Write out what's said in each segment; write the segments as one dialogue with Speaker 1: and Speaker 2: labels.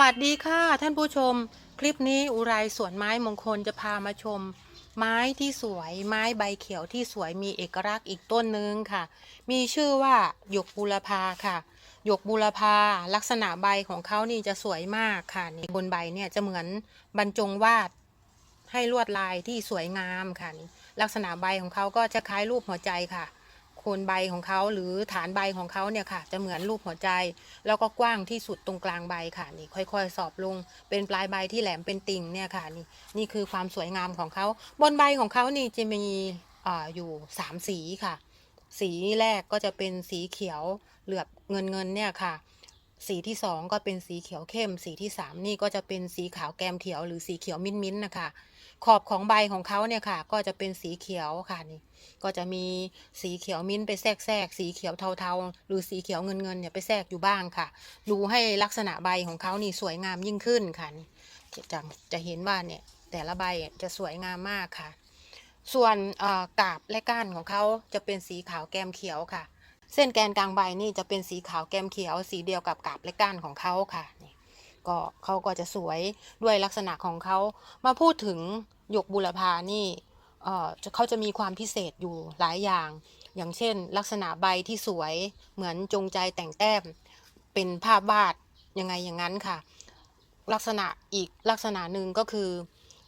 Speaker 1: วัสดีค่ะท่านผู้ชม คลิปนี้อุไรสวนไม้มงคลจะพามาชม ไม้ที่สวย ไม้ใบเขียวที่สวยมีเอกลักษณ์อีกต้นนึงค่ะ มีชื่อว่าหยกบูรพาค่ะหยกบูรพาลักษณะใบของเขานี่จะสวยมากค่ะนี่บนใบเนี่ยจะเหมือนบรรจงวาดให้ลวดลายที่สวยงามค่ะนี่ลักษณะใบของเขาก็จะคล้ายรูปหัวใจค่ะ คนใบของเขาหรือฐานใบของเขาเนี่ยค่ะ จะเหมือนรูปหัวใจ แล้วก็กว้างที่สุดตรงกลางใบค่ะนี่ค่อยๆ สอบลงเป็นปลายใบที่แหลมเป็นติ่งเนี่ยค่ะนี่นี่คือความสวยงามของเขาบนใบของเขานี่จะมีอ่าอยู่สามสีค่ะ สีแรกก็จะเป็นสีเขียวเหลือบเงินเงินๆเนี่ยค่ะ สีที่สองก็เป็นสีเขียวเข้ม สีที่สามนี่ก็จะเป็นสีขาวแกมเขียวหรือสีเขียวมิ้นมิ้นนะคะ ขอบของใบของเขาเนี่ยค่ะ ก็จะเป็นสีเขียวค่ะนี่ ก็จะมีสีเขียวมิ้นท์ไปแทรกแทรกสีเขียวเทาๆ หรือสีเขียวเงินเงินๆเนี่ยไปแทรกอยู่บ้างค่ะ ดูให้ลักษณะใบของเขานี่สวยงามยิ่งขึ้นค่ะนี่จะจะเห็นว่าเนี่ยแต่ละใบจะสวยงามมากค่ะ ส่วนกาบและก้านของเขาจะเป็นสีขาวแกมเขียวค่ะ เส้นแกนกลางใบนี่จะเป็นสีขาวแกมเขียวสีเดียวกับกาบและก้านของเขาค่ะนี่ก็เขาก็จะสวยด้วยลักษณะของเขามาพูดถึงหยกบุรพานี่เออเขาจะมีความพิเศษอยู่หลายอย่าง อย่างเช่น ลักษณะใบที่สวยเหมือนจงใจแต่งแต้มเป็นภาพวาดยังไงอย่างนั้นค่ะ ลักษณะอีกลักษณะหนึ่งก็คือ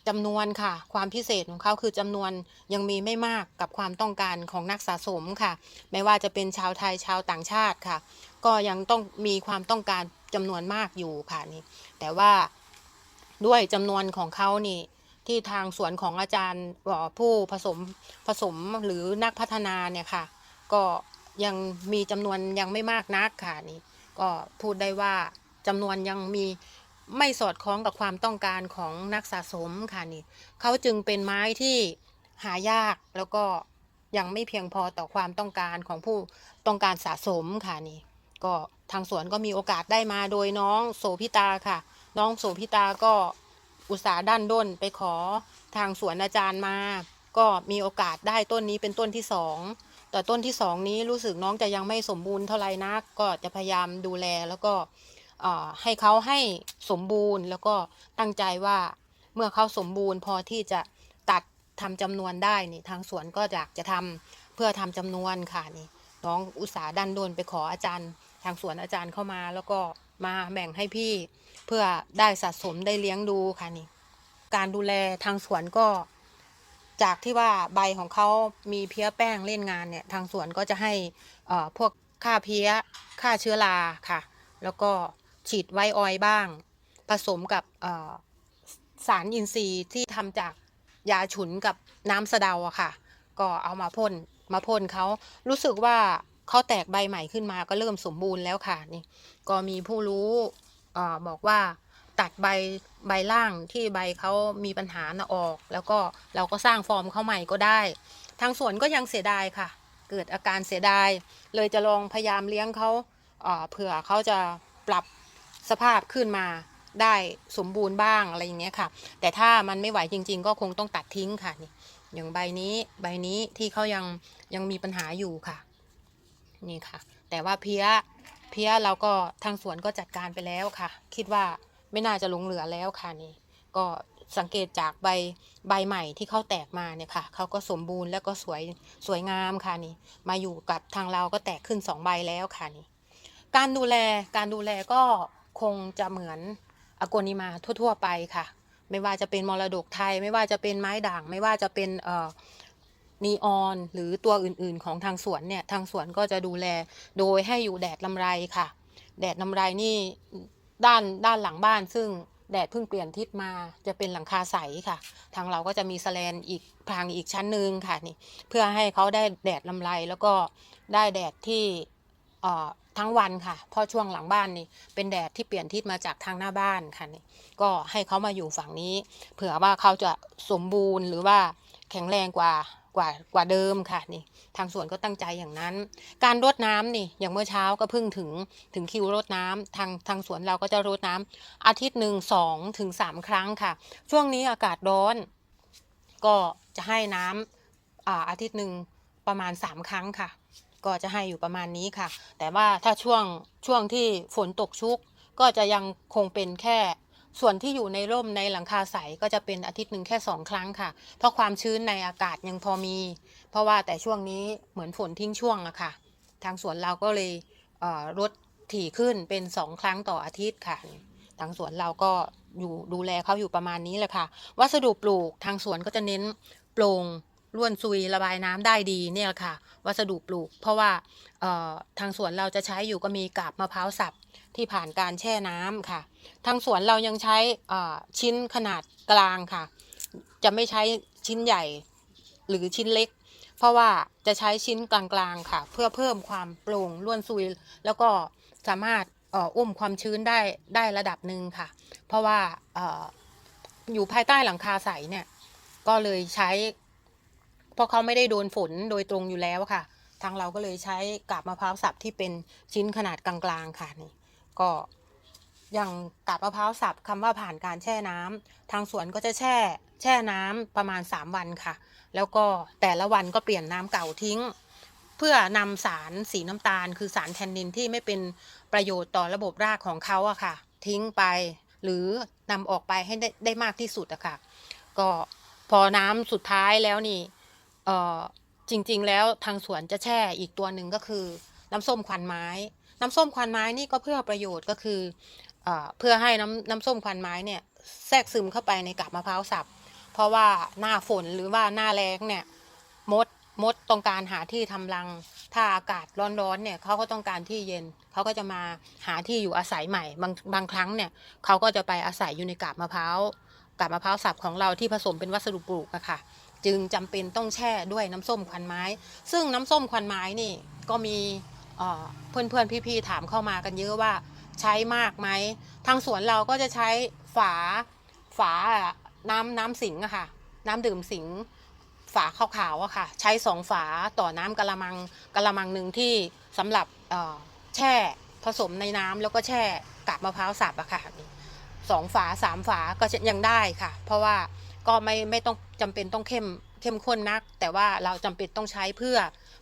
Speaker 1: จำนวนค่ะ ความพิเศษของเขาคือจำนวนยังมีไม่มากกับความต้องการของนักสะสมค่ะ ไม่ว่าจะเป็นชาวไทยชาวต่างชาติค่ะ ก็ยังต้องมีความต้องการจำนวนมากอยู่ค่ะนี่ แต่ว่าด้วยจำนวนของเขานี่ที่ทางสวนของอาจารย์ผู้ผสมผสมหรือนักพัฒนาเนี่ยค่ะ ก็ยังมีจำนวนยังไม่มากนักค่ะนี่ก็พูดได้ว่าจำนวนยังมี ไม่สอดคล้องกับความต้องการของนักสะสมค่ะนี่เขาจึงเป็นไม้ที่หายากแล้วก็ยังไม่เพียงพอต่อความต้องการของผู้ต้องการสะสมค่ะนี่ ก็ทางสวนก็มีโอกาสได้มาโดยน้องโสพิตาค่ะ น้องโสพิตาก็อุตสาห์ด้านด้นไปขอทางสวนอาจารย์มา ก็มีโอกาสได้ต้นนี้เป็นต้นที่สองแต่ต้นที่สองนี้รู้สึกน้องจะยังไม่สมบูรณ์เท่าไหร่นักก็จะพยายามดูแลแล้วก็ ให้เขาให้สมบูรณ์ แล้วก็ตั้งใจว่าเมื่อเขาสมบูรณ์ พอที่จะตัดทำจำนวนได้นี่ทางสวนก็อยากจะทำเพื่อทำจำนวนค่ะนี่น้องอุตสาดันโดนไปขออาจารย์ ทางสวนอาจารย์เข้ามาแล้วก็มาแบ่งให้พี่เพื่อได้สะสมได้เลี้ยงดูค่ะนี่ การดูแลทางสวนก็ จากที่ว่าใบของเขามีเพี้ยแป้งเล่นงานเนี่ยทางสวนก็จะให้พวกฆ่าเพี้ยฆ่าเชื้อราค่ะ แล้วก็ ฉีดไวออยบ้าง ผสมกับสารอินทรีย์ที่ทำจากยาฉุนกับน้ำสะเดาอะค่ะ ก็เอามาพ่นมาพ่นเขารู้สึกว่าเขาแตกใบใหม่ขึ้นมาก็เริ่มสมบูรณ์แล้วค่ะนี่ ก็มีผู้รู้อบอกว่าตัดใบใบล่างที่ใบเขามีปัญหานะออก แล้วก็เราก็สร้างฟอร์มเขาใหม่ก็ได้ ทางสวนก็ยังเสียดายค่ะ เกิดอาการเสียดาย เลยจะลองพยายามเลี้ยงเขาเผื่อเขาจะปรับ สภาพขึ้นมาได้สมบูรณ์บ้างอะไรอย่างเงี้ยค่ะ แต่ถ้ามันไม่ไหวจริง ๆ ก็คงต้องตัดทิ้งค่ะนี่อย่างใบนี้ใบนี้ที่เขายังยังมีปัญหาอยู่ค่ะ นี่ค่ะ แต่ว่าเพี้ยเพี้ยเราก็ทางสวนก็จัดการไปแล้วค่ะ คิดว่าไม่น่าจะหลงเหลือแล้วค่ะนี่ ก็สังเกตจากใบใบใหม่ที่เขาแตกมาเนี่ยค่ะเขาก็สมบูรณ์แล้วก็สวยสวยงามค่ะนี่ มาอยู่กับทางเราก็แตกขึ้นสองใบแล้วค่ะนี่ การดูแลการดูแลก็ คงจะเหมือนอโกนิมาทั่ว ๆ ไปค่ะ ไม่ว่าจะเป็นมรดกไทย ไม่ว่าจะเป็นไม้ด่าง ไม่ว่าจะเป็นเอ่อนีออนหรือตัวอื่นๆของทางสวนเนี่ย ทางสวนก็จะดูแลโดยให้อยู่แดดลำไรค่ะ แดดลำไรนี่ด้านด้านหลังบ้าน ซึ่งแดดเพิ่งเปลี่ยนทิศมาจะเป็นหลังคาใสค่ะ ทางเราก็จะมีสแลนอีกพรางอีกชั้นหนึ่งค่ะนี่เพื่อให้เขาได้แดดลำไรแล้วก็ได้แดดที่เอ่อ ทั้งวันค่ะเพราะช่วงหลังบ้านนี่เป็นแดดที่เปลี่ยนทิศมาจากทางหน้าบ้านค่ะนี่ก็ให้เขามาอยู่ฝั่งนี้ เผื่อว่าเขาจะสมบูรณ์หรือว่าแข็งแรงกว่ากว่ากว่าเดิมค่ะนี่ ทางสวนก็ตั้งใจอย่างนั้น การรดน้ำนี่อย่างเมื่อเช้าก็เพิ่งถึงถึงคิวรดน้ำทางทางสวนเราก็จะรดน้ำอาทิตย์หนึ่งสองถึงสามครั้งค่ะ ช่วงนี้อากาศร้อน ก็จะให้น้ำอ่าอาทิตย์หนึ่งประมาณสามครั้งค่ะ ก็จะให้อยู่ประมาณนี้ค่ะ แต่ว่าถ้าช่วงช่วงที่ฝนตกชุก ก็จะยังคงเป็นแค่ ส่วนที่อยู่ในร่มในหลังคาใสก็จะเป็นอาทิตย์หนึ่งแค่สองครั้งค่ะ เพราะความชื้นในอากาศยังพอมี เพราะว่าแต่ช่วงนี้เหมือนฝนทิ้งช่วงอะค่ะ ทางสวนเราก็เลยเลดถี่ขึ้นเป็นสองครั้งต่ออาทิตย์ค่ะทางสวนเราก็อยู่ดูแลเขาอยู่ประมาณนี้แหละค่ะ วัสดุปลูกทางสวนก็จะเน้นโปร่ง ร่วนซุยระบายน้ำได้ดีเนี่ยแหละค่ะ วัสดุปลูก เพราะว่าทางสวนเราจะใช้อยู่ก็มีกาบมะพร้าวสับที่ผ่านการแช่น้ำค่ะ ทางสวนเรายังใช้ชิ้นขนาดกลางค่ะ จะไม่ใช้ชิ้นใหญ่หรือชิ้นเล็ก เพราะว่าจะใช้ชิ้นกลางๆค่ะ เพื่อเพิ่มความโปร่งร่วนซุย แล้วก็สามารถอุ้มความชื้นได้ได้ระดับหนึ่งค่ะ เพราะว่าออยู่ภายใต้หลังคาใสเนี่ยก็เลยใช้ เพราะเขาไม่ได้โดนฝนโดยตรงอยู่แล้วค่ะ ทางเราก็เลยใช้กาบมะพร้าวสับที่เป็นชิ้นขนาดกลางๆค่ะนี่ก็อย่างกาบมะพร้าวสับคำว่าผ่านการแช่น้ำทางสวนก็จะแช่ แช่น้ำประมาณ 3 วันค่ะ แล้วก็แต่ละวันก็เปลี่ยนน้ำเก่าทิ้ง เพื่อนำสารสีน้ำตาล คือสารแทนนินที่ไม่เป็นประโยชน์ต่อระบบรากของเขาอะค่ะ ทิ้งไปหรือนำออกไปให้ได้ได้มากที่สุดอะค่ะ ก็พอน้ำสุดท้ายแล้วนี่ เอ่อจริง ๆ แล้วทางสวนจะแช่อีกตัวหนึ่งก็คือ น้ำส้มควันไม้ น้ำส้มควันไม้นี่ก็เพื่อประโยชน์ก็คือเอเพื่อให้น้ำน้ำส้มควันไม้เนี่ยแทรกซึมเข้าไปในกาบมะพร้าวสับ เพราะว่าหน้าฝนหรือว่าหน้าแล้งเนี่ยมดมดต้องการหาที่ทำรัง ถ้าอากาศร้อนๆเนี่ยเขาก็ต้องการที่เย็นเขาก็จะมาหาที่อยู่อาศัยใหม่ บางบางครั้งเนี่ยเขาก็จะไปอาศัยอยู่ในกาบมะพร้าวกาบมะพร้าวสับของเราที่ผสมเป็นวัสดุปลูกอะค่ะ จึงจำเป็นต้องแช่ด้วยน้ำส้มควันไม้ ซึ่งน้ำส้มควันไม้นี่ก็มีเอ่อเพื่อนๆพี่ๆถามเข้ามากันเยอะว่าใช้มากไหมทางสวนเราก็จะใช้ฝาฝาน้ำน้ำสิงอะค่ะ น้ำดื่มสิงฝาขาวๆอะค่ะ ใช้สองฝาต่อน้ำกะละมังกะละมังหนึ่งที่สำหรับแช่ผสมในน้ำแล้วก็แช่กาบมะพร้าวสับอะค่ะสองฝาสามฝาก็จะยังได้ค่ะ เพราะว่า ก็ไม่ไม่ต้องจำเป็นต้องเข้มเข้มข้นนัก แต่ว่าเราจำเป็นต้องใช้เพื่อ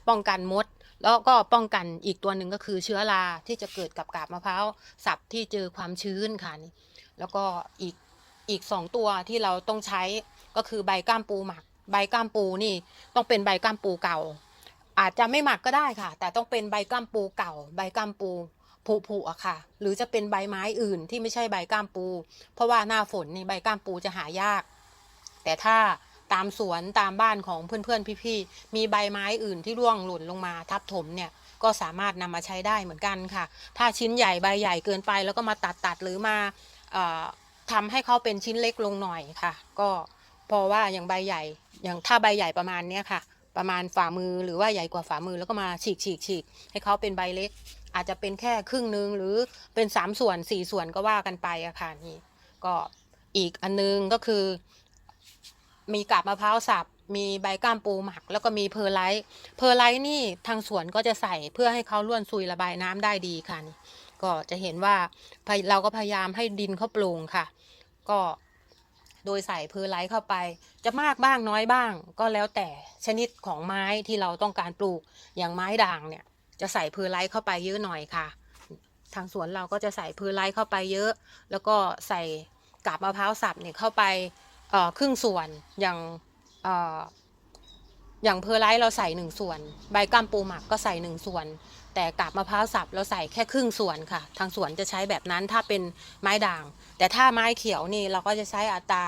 Speaker 1: ป้องกันมด แล้วก็ป้องกันอีกตัวหนึ่งก็คือเชื้อราที่จะเกิดกับกาบมะพร้าวสับที่เจอความชื้นค่ะนี่แล้วก็อีกอีกสองตัวที่เราต้องใช้ก็คือใบก้ามปูหมัก ใบก้ามปูนี่ต้องเป็นใบก้ามปูเก่า อาจจะไม่หมักก็ได้ค่ะ แต่ต้องเป็นใบก้ามปูเก่า ใบก้ามปูผุๆอะค่ะ หรือจะเป็นใบไม้อื่นที่ไม่ใช่ใบก้ามปู เพราะว่าหน้าฝนนี่ใบก้ามปูจะหายาก แต่ถ้าตามสวนตามบ้านของเพื่อนๆ พี่ๆ มีใบไม้อื่นที่ร่วงหล่นลงมาทับถมเนี่ยก็สามารถนำมาใช้ได้เหมือนกันค่ะ ถ้าชิ้นใหญ่ใบใหญ่เกินไป แล้วก็มาตัดตัดหรือมาเอ่อทำให้เขาเป็นชิ้นเล็กลงหน่อยค่ะ ก็เพราะว่าอย่างใบใหญ่ อย่างถ้าใบใหญ่ประมาณเนี้ยค่ะ ประมาณฝ่ามือหรือว่าใหญ่กว่าฝ่ามือแล้วก็มาฉีกฉีกฉีกให้เขาเป็นใบเล็ก อาจจะเป็นแค่ครึ่งหนึ่งหรือเป็นสามส่วนสี่ส่วนก็ว่ากันไปอะค่ะนี่ก็อีกอันนึงก็คือ มีกาบมะพร้าวสับมีใบก้ามปูหมัก แล้วก็มีเพอร์ไลท์เพอร์ไลท์นี่ทางสวนก็จะใส่เพื่อให้เขาล้วนซุยระบายน้ำได้ดีค่ะนี่ก็จะเห็นว่าเราก็พยายามให้ดินเขาปร่งค่ะ ก็โดยใส่เพอร์ไลท์เข้าไป จะมากบ้างน้อยบ้าง ก็แล้วแต่ชนิดของไม้ที่เราต้องการปลูกอย่างไม้ด่างเนี่ย จะใส่เพอร์ไลท์เข้าไปเยอะหน่อยค่ะ ทางสวนเราก็จะใส่เพอร์ไลท์เข้าไปเยอะ แล้วก็ใส่กาบมะพร้าวสับเนี่ยเข้าไป ครึ่งส่วนอย่างอย่างเพอร์ไลท์เราใส่หนึ่งส่วน ใบก้ามปูหมักก็ใส่หนึ่งส่วน แต่กาบมะพร้าวสับเราใส่แค่ครึ่งส่วนค่ะ ทางสวนจะใช้แบบนั้นถ้าเป็นไม้ด่าง แต่ถ้าไม้เขียวนี่เราก็จะใช้อัตรา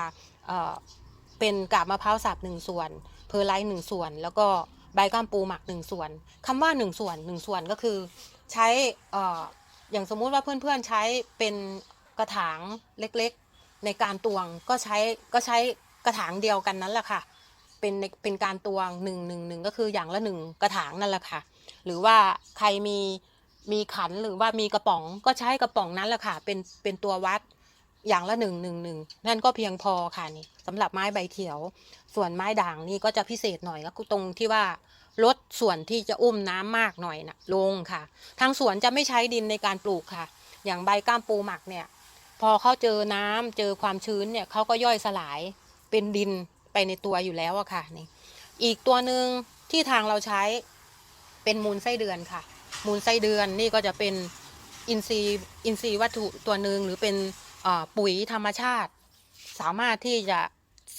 Speaker 1: เป็นกาบมะพร้าวสับหนึ่งส่วน เพอร์ไลท์หนึ่งส่วน แล้วก็ใบก้ามปูหมักหนึ่งส่วนคำว่าหนึ่งส่วนหนึ่งส่วนก็คือใช้เอ่ออย่างสมมุติว่าเพื่อนๆใช้เป็นกระถางเล็กๆ ในการตวงก็ใช้ก็ใช้กระถางเดียวกันนั่นแหละค่ะ เป็นเป็นการตวงหนึ่งหนึ่งหนึ่งก็คืออย่างละหนึ่งกระถางนั่นแหละค่ะ หรือว่าใครมีมีขันหรือว่ามีกระป๋องก็ใช้กระป๋องนั้นแหละค่ะ เป็นเป็นตัววัดอย่างละหนึ่งหนึ่งหนึ่งนั่นก็เพียงพอค่ะนี่สำหรับไม้ใบเขียว ส่วนไม้ด่างนี่ก็จะพิเศษหน่อยก็ตรงที่ว่าลดส่วนที่จะอุ้มน้ำมากหน่อยนะลงค่ะ ทางสวนจะไม่ใช้ดินในการปลูกค่ะ อย่างใบก้ามปูหมักเนี่ย พอเขาเจอน้ำเจอความชื้นเนี่ยเขาก็ย่อยสลายเป็นดินไปในตัวอยู่แล้วอะค่ะนี่อีกตัวหนึ่งที่ทางเราใช้เป็นมูลไส้เดือนค่ะ มูลไส้เดือนนี่ก็จะเป็นอินทรีย์อินทรีย์วัตถุตัวหนึ่งหรือเป็นปุ๋ยธรรมชาติ สามารถที่จะ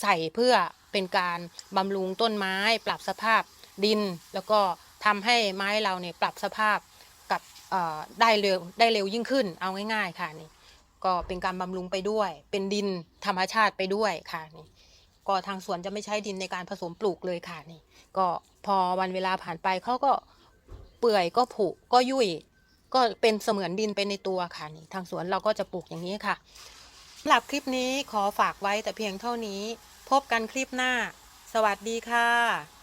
Speaker 1: ใส่เพื่อเป็นการบำรุงต้นไม้ ปรับสภาพดิน แล้วก็ทำให้ไม้เราเนี่ยปรับสภาพกับได้เร็วได้เร็วยิ่งขึ้นเอาง่าย ๆ ค่ะนี่ ก็เป็นการบำรุงไปด้วย เป็นดินธรรมชาติไปด้วยค่ะนี่ก็ทางสวนจะไม่ใช้ดินในการผสมปลูกเลยค่ะนี่ ก็พอวันเวลาผ่านไปเขาก็เปื่อยก็ผุก็ยุ่ยก็เป็นเสมือนดินไปในตัวค่ะนี่ ทางสวนเราก็จะปลูกอย่างนี้ค่ะสำหรับคลิปนี้ขอฝากไว้แต่เพียงเท่านี้ พบกันคลิปหน้า สวัสดีค่ะ